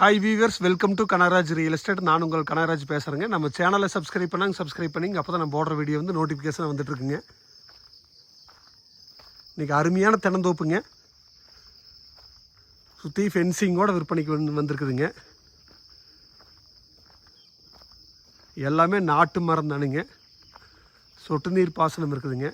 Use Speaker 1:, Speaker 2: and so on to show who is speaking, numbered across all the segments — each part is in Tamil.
Speaker 1: Hi viewers welcome to Kanaraj real estate நான் உங்கள் கனராஜ் பேசுகிறேங்க நம்ம சேனலை சப்ஸ்கிரைப் பண்ணாங்க சப்ஸ்கிரைப் பண்ணிங்க அப்போ தான் நம்ம போடுற வீடியோ வந்து நோட்டிஃபிகேஷன் வந்துட்டுருக்குங்க. இன்றைக்கி அருமையான தினந்தோப்புங்க சுற்றி ஃபென்சிங்கோட விற்பனைக்கு வந்து வந்திருக்குதுங்க. எல்லாமே நாட்டு மரம் தானுங்க. சொட்டு நீர் பாசனம் இருக்குதுங்க.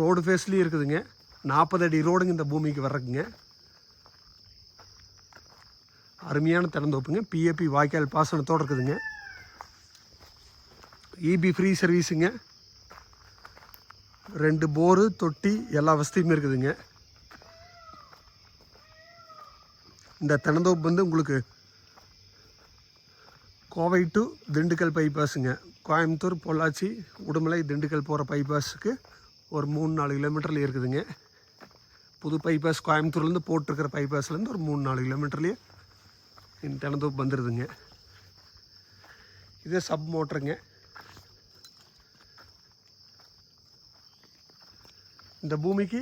Speaker 1: ரோடு ஃபேஸ்லேயும் இருக்குதுங்க. நாற்பது அடி ரோடுங்க இந்த பூமிக்கு வர்றதுங்க அருமையான திறந்தோப்புங்க பிஏபி வாய்க்கால் பாசனத்தோடு இருக்குதுங்க. இபி ஃப்ரீ சர்வீஸுங்க ரெண்டு போரு தொட்டி எல்லா வசதியுமே இருக்குதுங்க. இந்த திறந்தோப்பு வந்து உங்களுக்கு கோவை டு திண்டுக்கல் பைபாஸுங்க கோயம்புத்தூர் பொள்ளாச்சி உடுமலை திண்டுக்கல் போகிற பைபாஸுக்கு ஒரு மூணு நாலு கிலோமீட்டரில் இருக்குதுங்க. புது பைபாஸ் கோயம்புத்தூர்லேருந்து போட்டிருக்கிற பைபாஸ்லேருந்து ஒரு மூணு நாலு கிலோமீட்டர்லேயே இந்த வந்துடுதுங்க இதே சப் மோட்டருங்க இந்த பூமிக்கு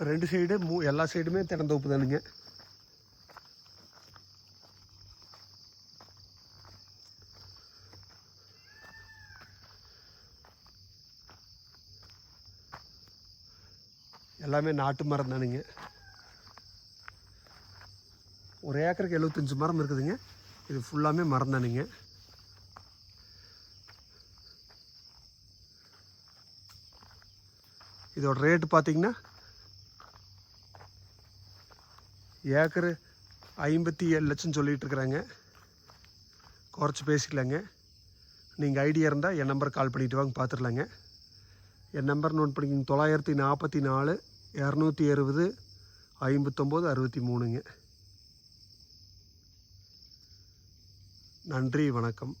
Speaker 1: ரெண்டு சைடு மூ எல்லா சைடுமே திறந்தோப்பு தானுங்க எல்லாமே நாட்டு மரம் தானுங்க. ஒரு ஏக்கருக்கு எழுபத்தஞ்சு மரம் இருக்குதுங்க. இது ஃபுல்லாமே மரம் தானுங்க. இதோட ரேட்டு பார்த்தீங்கன்னா ஏக்கரு ஐம்பத்தி ஏழு லட்சம் சொல்லிகிட்டு இருக்கிறாங்க. குறைச்சி பேசிக்கலாங்க. நீங்கள் ஐடியா இருந்தால் என் நம்பர் கால் பண்ணிவிட்டு வாங்க பார்த்துடலாங்க என் நம்பர் நோட் பண்ணிக்கிங்க தொள்ளாயிரத்தி நாற்பத்தி நாலு இரநூத்தி அறுபது ஐம்பத்தொம்போது அறுபத்தி மூணுங்க. நன்றி வணக்கம்.